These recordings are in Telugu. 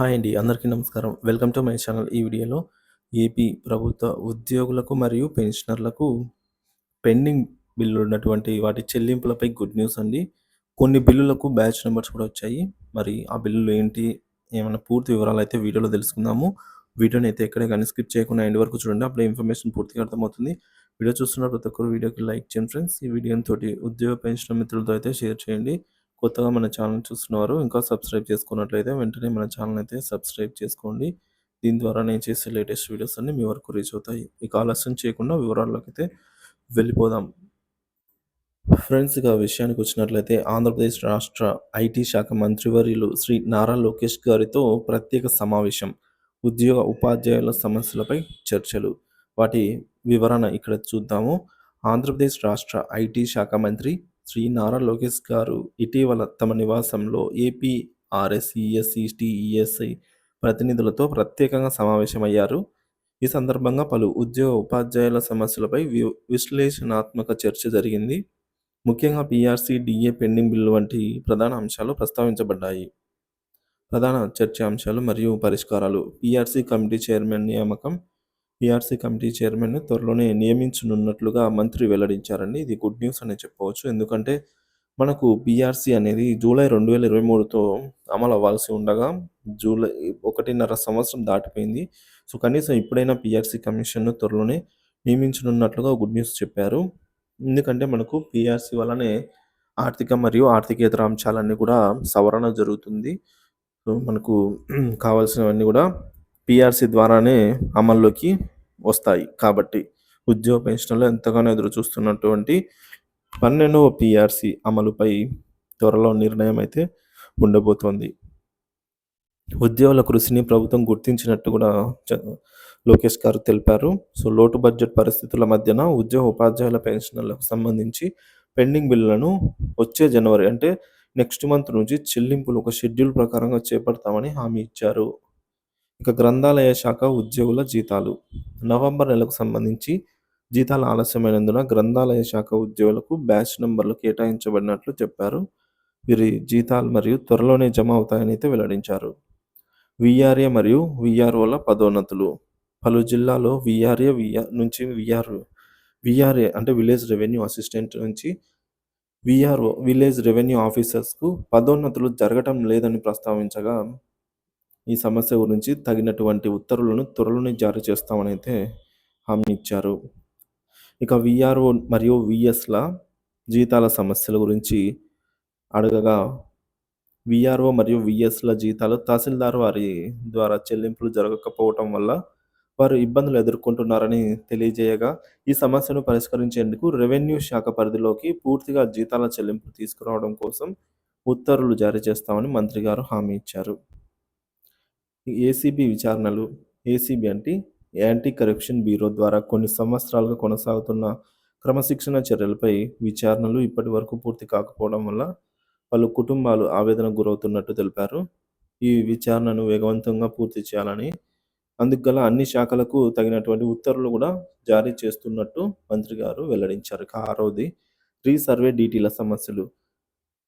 హాయ్ అండి. అందరికీ నమస్కారం. Welcome to my channel. ఈ వీడియోలో ఏపీ ప్రభుత్వ ఉద్యోగులకు మరియు పెన్షనర్లకు పెండింగ్ బిల్లు ఉన్నటువంటి వాటి చెల్లింపులపై గుడ్ న్యూస్ అండి. కొన్ని బిల్లులకు బ్యాచ్ నెంబర్స్ కూడా వచ్చాయి. మరి ఆ బిల్లులు ఏంటి? ఏమైనా పూర్తి వివరాలు అయితే వీడియోలో తెలుసుకుందాము. వీడియోని అయితే ఎక్కడ కానీ స్కిప్ చేయకుండా ఎండ్ వరకు చూడండి. అప్పుడు ఇన్ఫర్మేషన్ పూర్తిగా అర్థమవుతుంది. వీడియో చూస్తున్న ప్రతి ఒక్కరు వీడియోకి లైక్ చేయండి ఫ్రెండ్స్. ఈ వీడియోని తోటి ఉద్యోగ పెన్షన్ మిత్రులతో అయితే షేర్ చేయండి. కొత్తగా మన ఛానల్ చూస్తున్నవారు ఇంకా సబ్స్క్రైబ్ చేసుకున్నట్లయితే వెంటనే మన ఛానల్ అయితే సబ్స్క్రైబ్ చేసుకోండి. దీని ద్వారా నేను చేసే లేటెస్ట్ వీడియోస్ అన్నీ మీ వరకు రీచ్ అవుతాయి. ఇక ఆలస్యం చేయకుండా వివరాల్లోకి అయితే వెళ్ళిపోదాం. ఫ్రెండ్స్ ఇక విషయానికి వచ్చినట్లయితే ఆంధ్రప్రదేశ్ రాష్ట్ర ఐటీ శాఖ మంత్రివర్యులు శ్రీ నారా లోకేష్ గారితో ప్రత్యేక సమావేశం. ఉద్యోగ ఉపాధ్యాయుల సమస్యలపై చర్చలు. వాటి వివరణ ఇక్కడ చూద్దాము. ఆంధ్రప్రదేశ్ రాష్ట్ర ఐటీ శాఖ మంత్రి శ్రీ నారా లోకేష్ గారు ఇటీవల తమ నివాసంలో ఏపీ ఆర్ఎస్, ఈఎస్, ఈఎస్ఐ ప్రతినిధులతో ప్రత్యేకంగా సమావేశమయ్యారు. ఈ సందర్భంగా పలు ఉద్యోగ ఉపాధ్యాయుల సమస్యలపై వి విశ్లేషణాత్మక చర్చ జరిగింది. ముఖ్యంగా పీఆర్సీ, డిఏ పెండింగ్ బిల్లు వంటి ప్రధాన అంశాలు ప్రస్తావించబడ్డాయి. ప్రధాన చర్చ అంశాలు మరియు పరిష్కారాలు పీఆర్సీ కమిటీ చైర్మన్ నియామకం పీఆర్సీ కమిటీ చైర్మన్ త్వరలోనే నియమించనున్నట్లుగా మంత్రి వెల్లడించారండి. ఇది గుడ్ న్యూస్ అని చెప్పవచ్చు. ఎందుకంటే మనకు పీఆర్సీ అనేది జూలై 2023తో అమలు అవ్వాల్సి ఉండగా జూలై ఒకటిన్నర సంవత్సరం దాటిపోయింది. సో, కనీసం ఇప్పుడైనా పీఆర్సీ కమిషన్‌ను త్వరలోనే నియమించనున్నట్లుగా గుడ్ న్యూస్ చెప్పారు. ఎందుకంటే మనకు పీఆర్సీ వల్లనే ఆర్థిక మరియు ఆర్థికేతర అంశాలన్నీ కూడా సవరణ జరుగుతుంది. సో, మనకు కావాల్సినవన్నీ కూడా పీఆర్సీ ద్వారానే అమల్లోకి వస్తాయి. కాబట్టి ఉద్యోగ పెన్షన్లు ఎంతగానో ఎదురు చూస్తున్నటువంటి 12వ పీఆర్సీ అమలుపై త్వరలో నిర్ణయం అయితే ఉండబోతోంది. ఉద్యోగుల కృషిని ప్రభుత్వం గుర్తించినట్టు కూడా లోకేష్ గారు తెలిపారు. సో, లోటు బడ్జెట్ పరిస్థితుల మధ్యన ఉద్యోగ ఉపాధ్యాయుల పెన్షన్‌లకు సంబంధించి పెండింగ్ బిల్లులను వచ్చే జనవరి అంటే నెక్స్ట్ మంత్ నుంచి చెల్లింపులు ఒక షెడ్యూల్ ప్రకారంగా చేపడతామని హామీ ఇచ్చారు. ఇక గ్రంథాలయ శాఖ ఉద్యోగుల జీతాలు. నవంబర్ నెలకు సంబంధించి జీతాలు ఆలస్యమైనందున గ్రంథాలయ శాఖ ఉద్యోగులకు బ్యాచ్ నెంబర్లు కేటాయించబడినట్లు చెప్పారు. వీరి జీతాలు మరియు త్వరలోనే జమ అవుతాయని అయితే వెల్లడించారు. విఆర్ఏ మరియు వీఆర్ఓల పదోన్నతులు. పలు జిల్లాలో వీఆర్ఏ వీఆర్ నుంచి విఆర్ విఆర్ఏ అంటే విలేజ్ రెవెన్యూ అసిస్టెంట్ నుంచి విఆర్ఓ విలేజ్ రెవెన్యూ ఆఫీసర్స్‌కు పదోన్నతులు జరగటం లేదని ప్రస్తావించగా, ఈ సమస్య గురించి తగినటువంటి ఉత్తర్వులను త్వరలోనే జారీ చేస్తామని అయితే హామీ ఇచ్చారు. ఇక వీఆర్ఓ మరియు వీఎస్‌ల జీతాల సమస్యల గురించి అడగగా, విఆర్ఓ మరియు వీఎస్‌ల జీతాలు తహసీల్దార్ వారి ద్వారా చెల్లింపులు జరగకపోవటం వల్ల వారు ఇబ్బందులు ఎదుర్కొంటున్నారని తెలియజేయగా, ఈ సమస్యను పరిష్కరించేందుకు రెవెన్యూ శాఖ పరిధిలోకి పూర్తిగా జీతాల చెల్లింపులు తీసుకురావడం కోసం ఉత్తర్వులు జారీ చేస్తామని మంత్రి గారు హామీ ఇచ్చారు. ఏసీబీ విచారణలు ఏసీబీ అంటే యాంటీ కరప్షన్ బ్యూరో ద్వారా కొన్ని సంవత్సరాలుగా కొనసాగుతున్న క్రమశిక్షణ చర్యలపై విచారణలు ఇప్పటి వరకు పూర్తి కాకపోవడం వల్ల పలు కుటుంబాలు ఆవేదనకు గురవుతున్నట్టు తెలిపారు. ఈ విచారణను వేగవంతంగా పూర్తి చేయాలని, అందుకు గల అన్ని శాఖలకు తగినటువంటి ఉత్తర్వులు కూడా జారీ చేస్తున్నట్టు మంత్రి గారు వెల్లడించారు. ఇక ఆరోది రీసర్వే డీటీల సమస్యలు.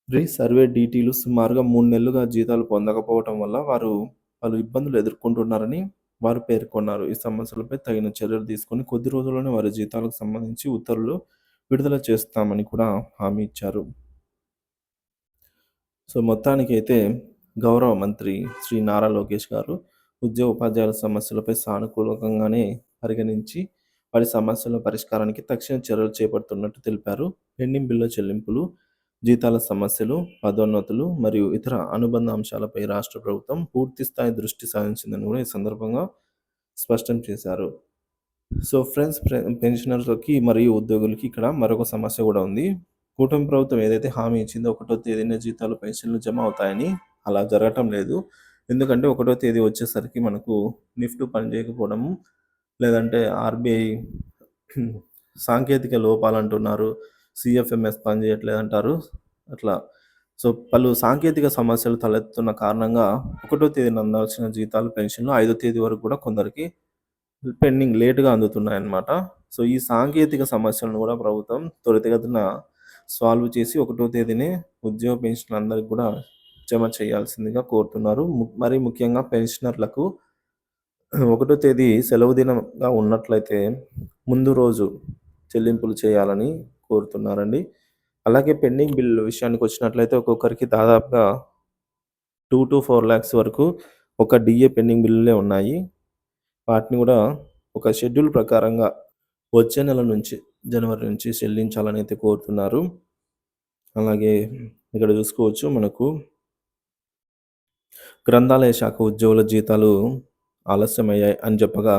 రీసర్వే డీటీలు సుమారుగా మూడు నెలలుగా జీతాలు పొందకపోవటం వల్ల వారు పలు ఇబ్బందులు ఎదుర్కొంటున్నారని వారు పేర్కొన్నారు. ఈ సమస్యలపై తగిన చర్యలు తీసుకొని కొద్ది రోజుల్లోనే వారి జీతాలకు సంబంధించి ఉత్తర్వులు విడుదల చేస్తామని కూడా హామీ ఇచ్చారు. సో, మొత్తానికైతే గౌరవ మంత్రి శ్రీ నారా లోకేష్ గారు ఉద్యోగ ఉపాధ్యాయుల సమస్యలపై సానుకూలంగానే పరిగణించి వారి సమస్యల పరిష్కారానికి తక్షణ చర్యలు చేపడుతున్నట్టు తెలిపారు. పెండింగ్ బిల్లుల చెల్లింపులు, జీతాల సమస్యలు, పదోన్నతులు మరియు ఇతర అనుబంధ అంశాలపై రాష్ట్ర ప్రభుత్వం పూర్తి స్థాయి దృష్టి సారించిందని కూడా ఈ సందర్భంగా స్పష్టం చేశారు. సో, ఫ్రెండ్స్ పెన్షనర్లకి పెన్షనర్స్‌కి మరియు ఉద్యోగులకి ఇక్కడ మరొక సమస్య కూడా ఉంది. కూటమి ప్రభుత్వం ఏదైతే హామీ ఇచ్చిందో ఒకటో తేదీన జీతాలు, పెన్షన్లు జమ అవుతాయని అలా జరగటం లేదు. ఎందుకంటే ఒకటో తేదీ వచ్చేసరికి మనకు నిఫ్ట్ పనిచేయకపోవడము, లేదంటే ఆర్బీఐ సాంకేతిక లోపాలు అంటున్నారు సీఎఫ్ఎంఎస్ పనిచేయట్లేదంటారు. అట్లా సో, పలు సాంకేతిక సమస్యలు తలెత్తున్న కారణంగా ఒకటో తేదీన అందాల్సిన జీతాలు, పెన్షన్లు ఐదో తేదీ వరకు కూడా కొందరికి పెండింగ్ లేటుగా అందుతున్నాయన్నమాట. సో, ఈ సాంకేతిక సమస్యలను కూడా ప్రభుత్వం త్వరితగతిన సాల్వ్ చేసి ఒకటో తేదీనే ఉద్యోగ పెన్షన్‌లందరికి కూడా జమ చేయాల్సిందిగా కోరుతున్నారు. మరి ముఖ్యంగా పెన్షనర్లకు ఒకటో తేదీ సెలవు దినంగా ఉన్నట్లయితే ముందు రోజు చెల్లింపులు చేయాలని కోరుతున్నారండి. అలాగే పెండింగ్ బిల్లు విషయానికి వచ్చినట్లయితే ఒక్కొక్కరికి దాదాపుగా 2-4 లాక్స్ వరకు ఒక డిఏ పెండింగ్ బిల్లులే ఉన్నాయి. వాటిని కూడా ఒక షెడ్యూల్ ప్రకారంగా వచ్చే నెల నుంచి జనవరి నుంచి చెల్లించాలని అయితే కోరుతున్నారు. అలాగే ఇక్కడ చూసుకోవచ్చు మనకు గ్రంథాలయ శాఖ ఉద్యోగుల జీతాలు ఆలస్యమయ్యాయి అని చెప్పగా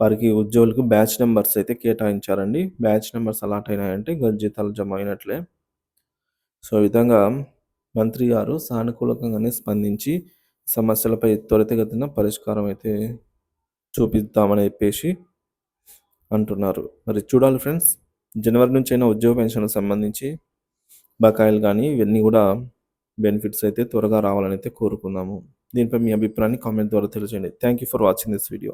వారికి ఉద్యోగులకు బ్యాచ్ నెంబర్స్ అయితే కేటాయించారండి. బ్యాచ్ నెంబర్స్ అలాట్ అయినాయంటే ఇంక జీతాలు జమ అయినట్లే. సో, ఈ విధంగా మంత్రి గారు సానుకూలంగానే స్పందించి సమస్యలపై త్వరితగతిన పరిష్కారం అయితే చూపిద్దామని చెప్పేసి అంటున్నారు. మరి చూడాలి ఫ్రెండ్స్. జనవరి నుంచి అయినా ఉద్యోగ పెన్షన్కి సంబంధించి బకాయిలు కానీ ఇవన్నీ కూడా బెనిఫిట్స్ అయితే త్వరగా రావాలని అయితే కోరుకుందాము. దీనిపై మీ అభిప్రాయాన్ని కామెంట్ ద్వారా తెలియజేయండి. Thank you for watching this video.